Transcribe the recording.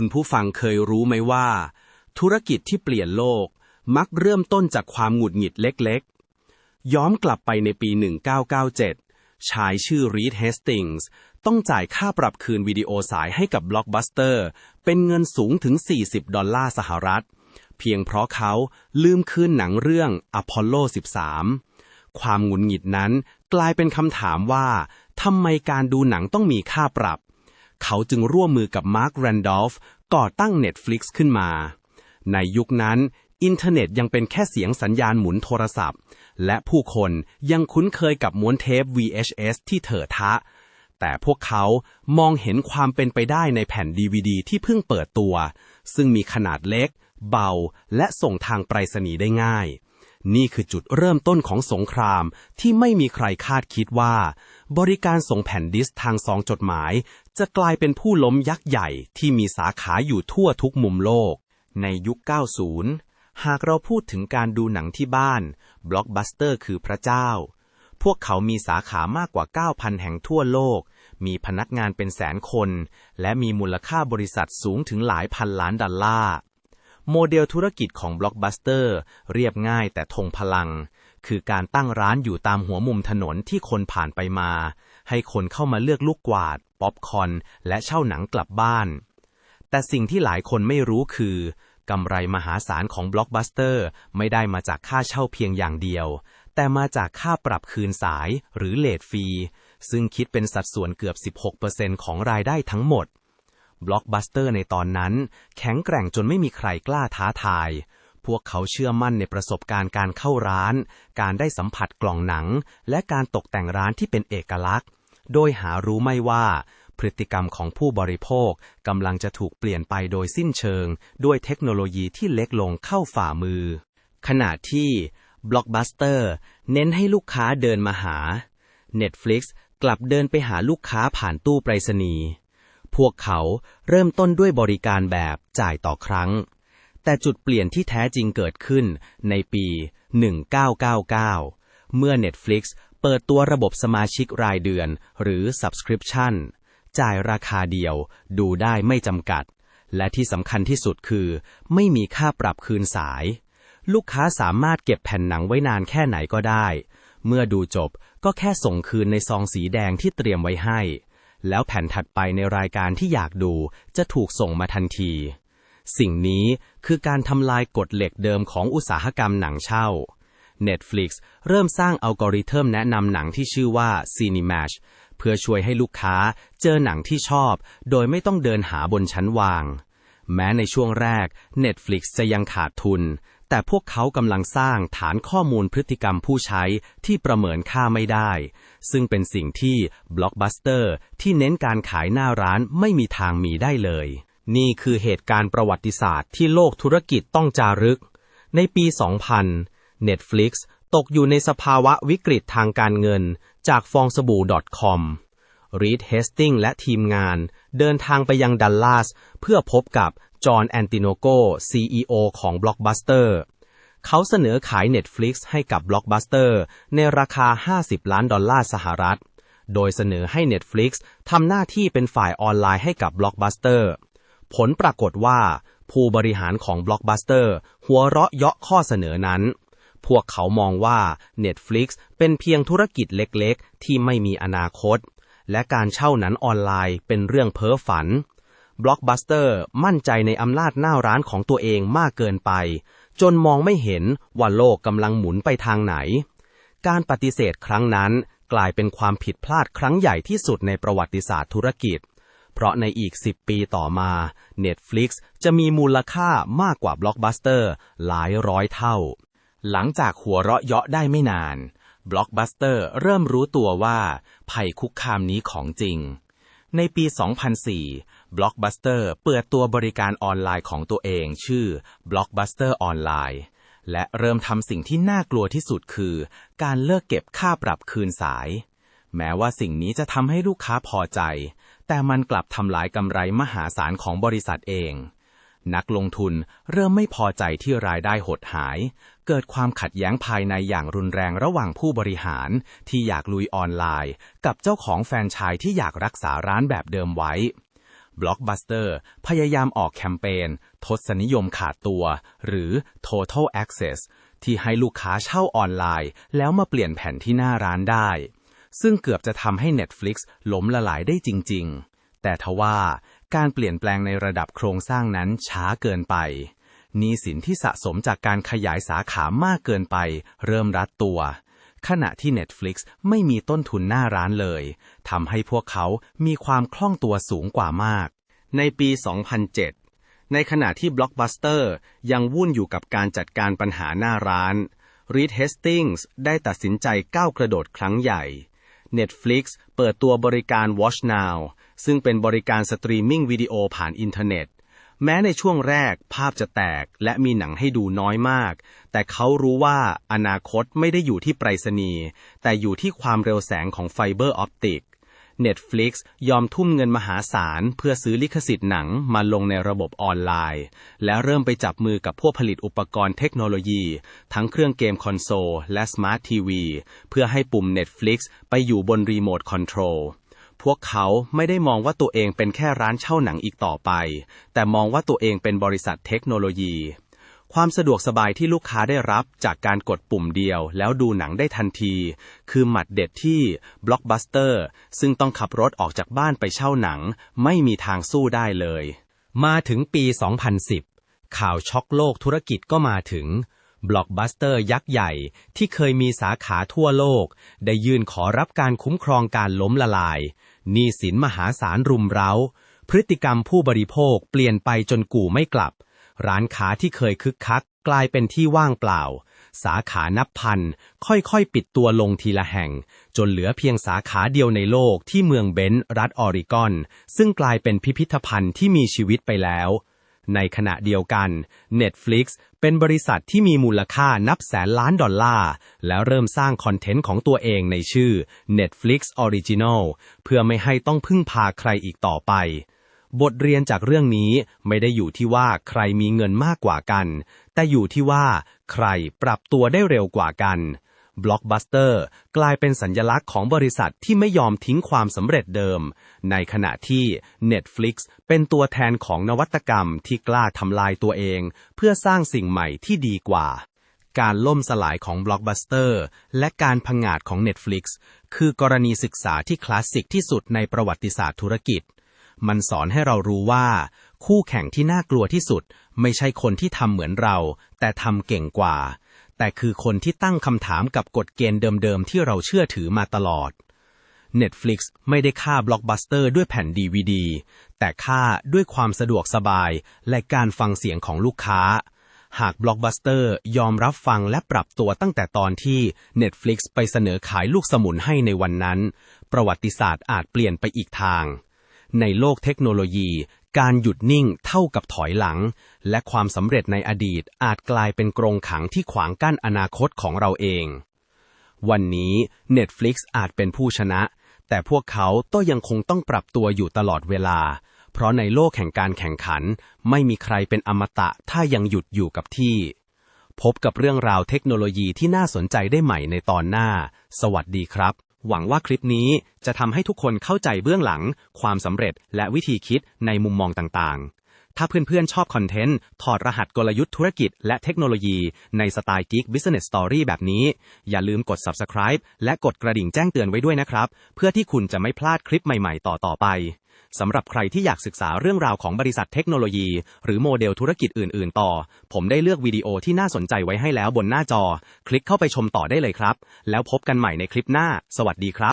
คุณผู้ฟังเคยรู้ไหมว่า ธุรกิจที่เปลี่ยนโลกมักเริ่มต้นจากความหงุดหงิดเล็กๆ ย้อมกลับไปในปี 1997 ชายชื่อรีดเฮสติงส์ต้องจ่ายค่าปรับคืนวิดีโอสายให้กับบล็อกบัสเตอร์เป็นเงินสูงถึง 40 ดอลลาร์สหรัฐ เพียงเพราะเขาลืมคืนหนังเรื่องอพอลโล 13 ความหงุดหงิดนั้นกลายเป็นคำถามว่าทำไมการดูหนังต้องมีค่าปรับ เขาจึงร่วมมือกับมาร์คแรนดอลฟ์ก่อตั้ง Netflix ขึ้นมา ในยุคนั้น อินเทอร์เน็ตยังเป็นแค่เสียงสัญญาณหมุนโทรศัพท์ และผู้คนยังคุ้นเคยกับม้วนเทป VHS ที่เถอะทะ แต่พวกเขามองเห็นความเป็นไปได้ในแผ่น DVD ที่เพิ่งเปิดตัว ซึ่งมีขนาดเล็ก เบา และส่งทางไปรษณีย์ได้ง่ายนี่คือจุดเริ่มต้นของสงครามที่ไม่มีใครคาดคิดว่า บริการส่งแผ่นดิสทางซองจดหมาย จะกลายเป็นผู้ล้มยักษ์ใหญ่ที่มีสาขาอยู่ทั่วทุกมุมโลก ในยุค 90 หากเราพูดถึงการดูหนังที่บ้านบล็อกบัสเตอร์คือพระเจ้า พวกเขามีสาขามากกว่า 9,000 แห่งทั่วโลก มีพนักงานเป็นแสนคน และมีมูลค่าบริษัทสูงถึงหลายพันล้านดอลลาร์โมเดลธุรกิจของบล็อกบัสเตอร์เรียบง่ายแต่ทงพลัง คือการตั้งร้านอยู่ตามหัวมุมถนนที่คนผ่านไปมา ให้คนเข้ามาเลือกลูกกวาด ป๊อปคอนและเช่าหนังกลับบ้าน แต่สิ่งที่หลายคนไม่รู้คือกำไรมหาศาลของบล็อกบัสเตอร์ไม่ได้มาจากค่าเช่าเพียงอย่างเดียว แต่มาจากค่าปรับคืนสายหรือเลทฟรีซึ่งคิดเป็นสัดส่วนเกือบ 16%ของรายได้ทั้งหมดบล็อกบัสเตอร์ในตอนนั้น แข็งแกร่งจนไม่มีใครกล้าท้าทาย พวกเขาเชื่อมั่นในประสบการณ์การเข้าร้าน การได้สัมผัสกล่องหนัง และการตกแต่งร้านที่เป็นเอกลักษณ์ โดยหารู้ไม่ว่า พฤติกรรมของผู้บริโภคกำลังจะถูกเปลี่ยนไปโดยสิ้นเชิง ด้วยเทคโนโลยีที่เล็กลงเข้าฝ่ามือ ขณะที่ Blockbuster เน้นให้ลูกค้าเดินมาหา Netflix กลับเดินไปหาลูกค้าผ่านตู้ไปรษณีย์ พวกเขาเริ่มต้นด้วยบริการแบบจ่ายต่อครั้ง แต่จุดเปลี่ยนที่แท้จริงเกิดขึ้นในปี 1999 เมื่อ Netflix เปิดตัวระบบสมาชิกรายเดือน หรือ Subscription จ่ายราคาเดียว ดูได้ไม่จำกัด และที่สำคัญที่สุดคือ ไม่มีค่าปรับคืนสาย ลูกค้าสามารถเก็บแผ่นหนังไว้นานแค่ไหนก็ได้ เมื่อดูจบก็แค่ส่งคืนในซองสีแดงที่เตรียมไว้ให้ แล้วแผ่นถัดไปในรายการที่อยากดูจะถูกส่งมาทันที สิ่งนี้คือการทำลายกฎเหล็กเดิมของอุตสาหกรรมหนังเช่า Netflix เริ่มสร้างอัลกอริทึมแนะนำหนังที่ชื่อว่า Cinematch เพื่อช่วยให้ลูกค้าเจอหนังที่ชอบ โดยไม่ต้องเดินหาบนชั้นวาง แม้ในช่วงแรก Netflix จะยังขาดทุน แต่พวกเขากำลังสร้างฐานข้อมูลพฤติกรรมผู้ใช้ที่ประเมินค่าไม่ได้ ซึ่งเป็นสิ่งที่ Blockbuster ที่เน้นการขายหน้าร้านไม่มีทางมีได้เลย นี่คือเหตุการณ์ประวัติศาสตร์ที่โลกธุรกิจต้องจารึก ในปี 2000 Netflix ตกอยู่ในสภาวะวิกฤตทางการเงินจากฟองสบู่ .com รีดเฮสติงและทีมงานเดินทางไปยังดัลลัสเพื่อพบกับจอห์นแอนติโนโก CEO ของ Blockbuster เขาเสนอขาย Netflix ให้กับ Blockbuster ในราคา 50 ล้านดอลลาร์สหรัฐ โดยเสนอให้ Netflix ทำหน้าที่เป็นฝ่ายออนไลน์ให้กับ Blockbuster ผลปรากฏว่า ผู้บริหารของ Blockbuster หัวเราะเยาะข้อเสนอนั้น พวกเขามองว่า Netflix เป็นเพียงธุรกิจเล็กๆ ที่ไม่มีอนาคต และการเช่าหนังออนไลน์เป็นเรื่องเพ้อฝัน Blockbuster มั่นใจในอำนาจหน้าร้านของตัวเองมากเกินไป จนมองไม่เห็นว่าโลกกำลังหมุนไปทางไหน การปฏิเสธครั้งนั้นกลายเป็นความผิดพลาดครั้งใหญ่ที่สุดในประวัติศาสตร์ธุรกิจ เพราะในอีก 10 ปีต่อมา Netflix จะมีมูลค่ามากกว่า Blockbuster หลายร้อยเท่า หลังจากหัวเราะเยาะได้ไม่นาน Blockbuster เริ่มรู้ตัวว่าภัยคุกคามนี้ของจริง ในปี 2004 Blockbuster เปิดตัวบริการออนไลน์ของตัวเองชื่อ Blockbuster ออนไลน์และเริ่มทำสิ่งที่น่ากลัวที่สุดคือ การเลิกเก็บค่าปรับคืนสาย แม้ว่าสิ่งนี้จะทำให้ลูกค้าพอใจ แต่มันกลับทำลายกำไรมหาศาลของบริษัทเอง นักลงทุนเริ่มไม่พอใจที่รายได้หดหาย เกิดความขัดแย้งภายในอย่างรุนแรงระหว่างผู้บริหารที่อยากลุยออนไลน์ กับเจ้าของแฟรนไชส์ที่อยากรักษาร้านแบบเดิมไว้ Blockbuster พยายามออกแคมเปญทศนิยมขาดตัว หรือ Total Access ที่ให้ลูกค้าเช่าออนไลน์ แล้วมาเปลี่ยนแผ่นที่หน้าร้านได้ ซึ่งเกือบจะทำให้ Netflix ล้มละลายได้จริง ๆ แต่ทว่าการเปลี่ยนแปลงในระดับโครงสร้างนั้นช้าเกินไป หนี้สินที่สะสมจากการขยายสาขามากเกินไป เริ่มรัดตัว ขณะที่ Netflix ไม่มีต้นทุนหน้าร้านเลยทำให้พวกเขามีความคล่องตัวสูงกว่ามาก ในปี 2007 ในขณะที่ Blockbuster ยังวุ่นอยู่กับการจัดการปัญหาหน้าร้าน Reed Hastings ได้ตัดสินใจก้าวกระโดดครั้งใหญ่ Netflix เปิดตัวบริการ Watch Now ซึ่งเป็นบริการสตรีมมิ่งวิดีโอผ่านอินเทอร์เน็ต แม้ในช่วงแรกภาพจะแตกและมีหนังให้ดูน้อยมาก แต่เขารู้ว่าอนาคตไม่ได้อยู่ที่ไปรษณีย์แต่อยู่ที่ความเร็วแสงของไฟเบอร์ออปติก Netflix ยอมทุ่มเงินมหาศาล เพื่อซื้อลิขสิทธิ์หนังมาลงในระบบออนไลน์ และเริ่มไปจับมือกับพวกผลิตอุปกรณ์เทคโนโลยี ทั้งเครื่องเกมคอนโซลและสมาร์ททีวีเพื่อให้ปุ่ม Netflix ไปอยู่บนรีโมทคอนโทรล พวกเขาไม่ได้มองว่าตัวเองเป็นแค่ร้านเช่าหนังอีกต่อไป แต่มองว่าตัวเองเป็นบริษัทเทคโนโลยี ความสะดวกสบายที่ลูกค้าได้รับจากการกดปุ่มเดียว แล้วดูหนังได้ทันที คือหมัดเด็ดที่ Blockbuster ซึ่งต้องขับรถออกจากบ้านไปเช่าหนัง ไม่มีทางสู้ได้เลย มาถึงปี 2010 ข่าวช็อกโลกธุรกิจก็มาถึง Blockbuster ยักษ์ใหญ่ที่เคยมีสาขาทั่วโลก ได้ยื่นขอรับการคุ้มครองการล้มละลายหนี้สินมหาศาลรุมเร้า พฤติกรรมผู้บริโภคเปลี่ยนไปจนกู่ไม่กลับ ร้านค้าที่เคยคึกคัก กลายเป็นที่ว่างเปล่า สาขานับพัน ค่อยๆ ปิดตัวลงทีละแห่ง จนเหลือเพียงสาขาเดียวในโลกที่เมืองเบนซ์รัฐออริกอน ซึ่งกลายเป็นพิพิธภัณฑ์ที่มีชีวิตไปแล้ว ในขณะเดียวกัน Netflix เป็นบริษัทที่มีมูลค่านับแสนล้านดอลลาร์ แล้วเริ่มสร้างคอนเทนต์ของตัวเองในชื่อ Netflix Original เพื่อไม่ให้ต้องพึ่งพาใครอีกต่อไป บทเรียนจากเรื่องนี้ไม่ได้อยู่ที่ว่าใครมีเงินมากกว่ากัน แต่อยู่ที่ว่าใครปรับตัวได้เร็วกว่ากัน Blockbuster กลายเป็นสัญญลักษณ์ของบริษัทที่ไม่ยอมทิ้งความสำเร็จเดิม ในขณะที่ Netflix เป็นตัวแทนของนวัตกรรมที่กล้าทำลายตัวเอง เพื่อสร้างสิ่งใหม่ที่ดีกว่า การล่มสลายของ Blockbuster และการพังงาดของ Netflix คือกรณีศึกษาที่คลาสสิกที่สุดในประวัติศาสตร์ธุรกิจ มันสอนให้เรารู้ว่า คู่แข่งที่น่ากลัวที่สุด ไม่ใช่คนที่ทำเหมือนเรา แต่ทำเก่งกว่า แต่คือคนที่ตั้งคำถามกับกฎเกณฑ์เดิมๆ ที่เราเชื่อถือมาตลอด Netflix ไม่ได้ฆ่า Blockbuster ด้วยแผ่น DVD แต่ฆ่าด้วยความสะดวกสบายและการฟังเสียงของลูกค้า หาก Blockbuster ยอมรับฟังและปรับตัวตั้งแต่ตอนที่ Netflix ไปเสนอขายลูกสมุนให้ในวันนั้น ประวัติศาสตร์อาจเปลี่ยนไปอีกทาง ในโลกเทคโนโลยี การหยุดนิ่งเท่ากับถอยหลัง และความสำเร็จในอดีตอาจกลายเป็นกรงขังที่ขวางกั้นอนาคตของเราเอง วันนี้ Netflix อาจเป็นผู้ชนะ แต่พวกเขาก็ยังคงต้องปรับตัวอยู่ตลอดเวลา เพราะในโลกแห่งการแข่งขัน ไม่มีใครเป็นอมตะถ้ายังหยุดอยู่กับที่ พบกับเรื่องราวเทคโนโลยีที่น่าสนใจได้ใหม่ในตอนหน้า สวัสดีครับ หวังว่าคลิปนี้จะทำให้ทุกคนเข้าใจเบื้องหลัง ความสำเร็จและวิธีคิดในมุมมองต่างๆ ถ้าเพื่อนๆ ชอบคอนเทนต์ ถอดรหัสกลยุทธ์ธุรกิจและเทคโนโลยีในสไตล์ Geek Business Story แบบนี้ อย่าลืมกด subscribe และกดกระดิ่งแจ้งเตือนไว้ด้วยนะครับ เพื่อที่คุณจะไม่พลาดคลิปใหม่ๆ ต่อๆไป สำหรับใครที่อยากศึกษาเรื่องราวของบริษัทเทคโนโลยี หรือโมเดลธุรกิจอื่น ๆ ต่อ ผมได้เลือกวิดีโอที่น่าสนใจไว้ให้แล้วบนหน้าจอ คลิกเข้าไปชมต่อได้เลยครับ แล้วพบกันใหม่ในคลิปหน้า สวัสดีครับ